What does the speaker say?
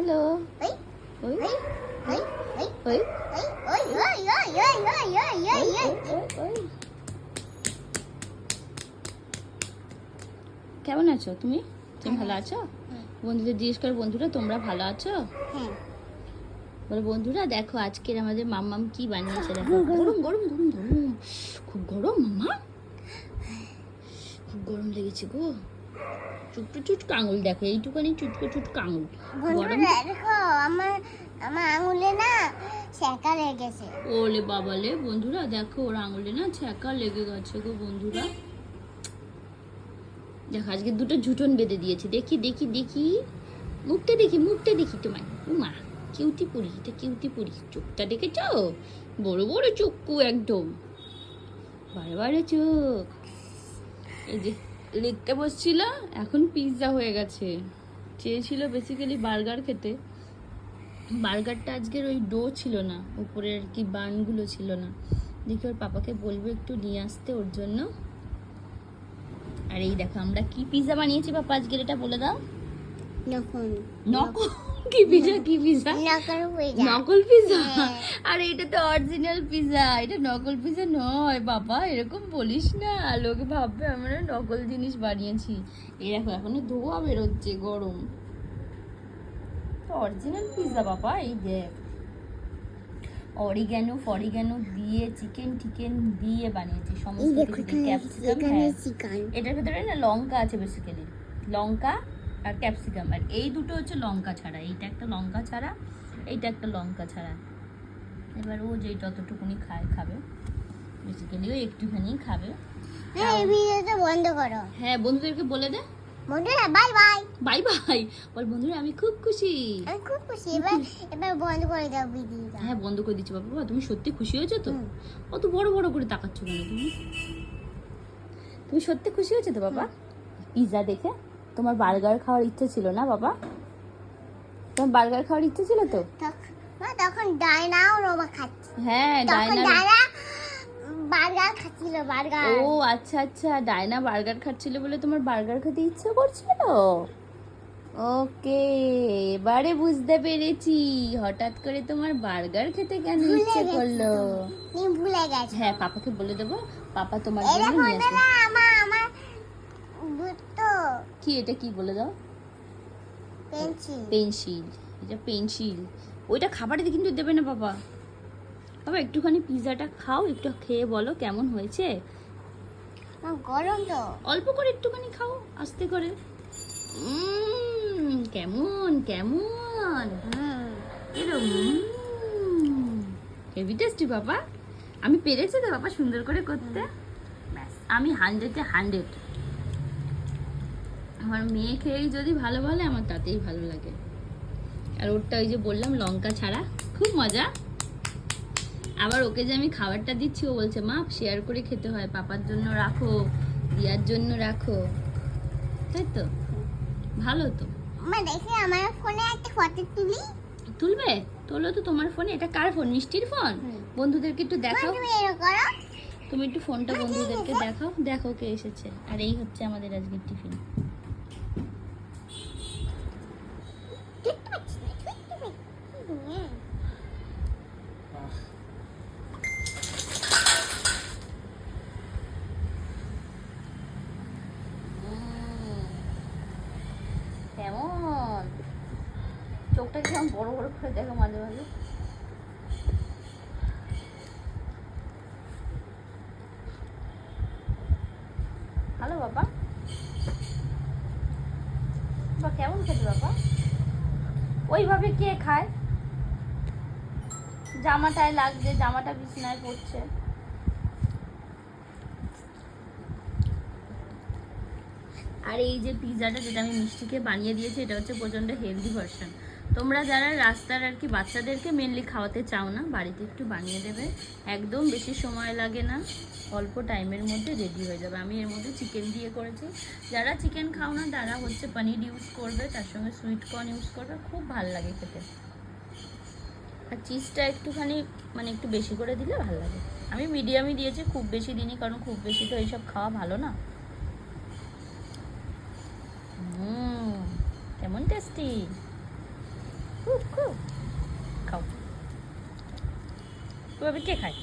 Hello ওই ওই ওই ওই ওই ওই ওই ওই ওই ওই ওই ওই ওই ওই ওই, ওই। কেমন আছো তুমি তুমি ভালো আছো বন্ধুদের জিজ্ঞেস কর বন্ধুরা তোমরা ভালো আছো হ্যাঁ বলো বন্ধুরা দেখো আজকের আমাদের মাম্মাম কি বানিয়েছে দেখো গরম গরম গরম গরম খুব গরম মাম্মা খুব গরম লেগেছে গো চুটকু চুটকু আঙুল দেখো এইটুখানি চুটকু চুটকু আঙুল দেখো আমার আমার আঙুলে না ছেঁকা লেগেছে। ওলে বাবালে বন্ধুরা দেখো ওর আঙুলে না ছ্যাঁকা লেগে গেছে গো বন্ধুরা। দেখো আজকে দুটো ঝুটন বেঁধে দিয়েছে। দেখি দেখি দেখি। মুখটা দেখি মুখটা দেখি তোমার উমা কিউটি পুরি এটা কিউটি পুরি। চোখটা দেখেছ? বড় বড় চোখু একদম। বারে বারে চোখ। এই যে লিখতে বসছিল, এখন পিৎজা হয়ে গেছে। চেয়েছিল বেসিক্যালি বার্গার খেতে। বার্গারটা আজকের ওই ডো ছিল না উপরে আর কি বানগুলো ছিল না। দেখি ওর পাপাকে বলব একটু নিয়ে আসতে ওর জন্য। আর এই দেখো, আমরা কি পিৎজা বানিয়েছি পাপা? আজকের এটা বলে দাও। নকল। নকল কি পিৎজা কি পিৎজা নকল যায় নকল পিৎজা হ্যাঁ। আর এটা তো অরিজিনাল পিৎজা এটা নকল পিৎজা নয় বাবা। এরকম বলিস না। লোকে ভাববে আমরা নকল জিনিস বানিয়েছি। এই দেখো এখনও ধোয়া বেরোচ্ছে গরম। অরিজিনাল পিৎজা বাবা এই দেখ। অরিগ্যানো ফরিগ্যানো দিয়ে চিকেন টিকেন দিয়ে বানিয়েছি। সমস্ত কিছু ক্যাপসিকাম এটার ভেতরে না লঙ্কা আছে বেসিক্যালি লঙ্কা আর ক্যাপসিকাম। আর এই দুটো হচ্ছে লঙ্কা ছাড়া। এইটা একটা লঙ্কা ছাড়া এইটা একটা লঙ্কা ছাড়া। এবার ও যে যতটুকুনি খায় খাবে। বেসিক্যালি ও একটুখানি খাবে। হ্যাঁ এই ভিডিওটা বন্ধ করো। হ্যাঁ বন্ধুদেরকে বলে দে। বন্ধুরা বাই বাই বাই বাই বল বন্ধুরা আমি খুব খুশি। আমি খুব খুশি। এবার এবার বন্ধ করে দাও ভিডিওটা। হ্যাঁ বন্ধ করে দিচ্ছি বাবা। তুমি সত্যি খুশি হয়েছো তো। অত বড় বড় করে তাকাচ্ছ কেন তুমি? তুমি সত্যি খুশি হয়েছো তো বাবা? পিৎজা দেখে? তোমার বার্গার খাওয়ার ইচ্ছে ছিল না বাবা? তোমার বার্গার খাওয়ার ইচ্ছে ছিল তো? তখন ডায়নাও রোমা খাচ্ছে হ্যাঁ ডায়না বার্গার খাচ্ছিল বার্গার। ও আচ্ছা আচ্ছা ডায়না বার্গার খাচ্ছিল বলে তোমার বার্গার খেতে ইচ্ছে করছিল? ওকে এবারে বুঝতে পেরেছি। হঠাৎ করে তোমার বার্গার খেতে কেন ইচ্ছে করল? ভুলে গেছো। হ্যাঁ পাপাকে বলে দেবো। পাপা তোমার জন্য নিয়ে আসবে না আমার আমার বুঝতো কি এটা কি বলে দাও? পেন্সিল পেন্সিল এটা পেন্সিল ওইটা খাবারে কিন্তু দেবে না বাবা। বাবা একটুখানি পিৎজাটা খাও একটু খেয়ে বলো কেমন হয়েছে। গরম তো। অল্প করে একটুখানি খাও আস্তে করে। কেমন কেমন? হেভি টেস্টি বাবা। আমি পেরেছি তো বাবা সুন্দর করে করতে। ব্যাস আমি হান্ড্রেডে হান্ড্রেড আমার মেয়ে যদি ভালো বলে আমার তাতেই ভালো লাগে। আর ওরটা ওই যে বললাম লঙ্কা ছাড়া। খুব মজা। আবার ওকে যে আমি খাবারটা দিচ্ছি ও বলছে মা শেয়ার করে খেতে হয়। পাপার জন্য রাখো দিয়ার জন্য রাখো। তাই তো? ভালো তো। মা দেখি আমার ফোনে একটা ফটো তুলি। তুলবে? তোলো তো তোমার ফোনে। এটা কার ফোন? মিষ্টির ফোন? বন্ধুদেরকে একটু দেখাও। তুমি একটু ফোনটা বন্ধুদেরকে দেখাও। দেখো কে এসেছে। আর এই হচ্ছে আমাদের আজকের টিফিন দেখতে পাচ্ছি না, দেখতে পাচ্ছি না। কেমন চোখটা কেমন বড় বড় করে দেখো মাঝে মাঝে। হ্যালো বাবা। বা কেমন খেতে বাবা? ওইভাবে কে খায়? জামাটায় লাগছে, জামাটা বিছনায় পড়ছে। আর এই যে পিৎজাটা যেটা আমি মিষ্টিকে বানিয়ে দিয়েছি, এটা হচ্ছে প্রচণ্ড হেলদি ভার্সন তোমরা যারা রাস্তার আর কি বাচ্চাদেরকে মেনলি খাওয়াতে চাও না, বাড়িতে একটু বানিয়ে দেবে। একদম বেশি সময় লাগে না, অল্প টাইমের মধ্যে রেডি হয়ে যাবে। আমি এর মধ্যে চিকেন দিয়ে করেছি। যারা চিকেন খাও না, তারা হচ্ছে পনির ইউজ করবে, তার সঙ্গে সুইট কর্ন ইউজ করবে, খুব ভালো লাগে খেতে। আর চিজটা একটুখানি মানে একটু বেশি করে দিলে ভালো লাগে। আমি মিডিয়ামই দিয়েছি, খুব বেশি দিনই কারণ খুব বেশি তো এইসব খাওয়া ভালো না। কেমন টেস্টি খুব খুব খাও। তুমি কে খায়?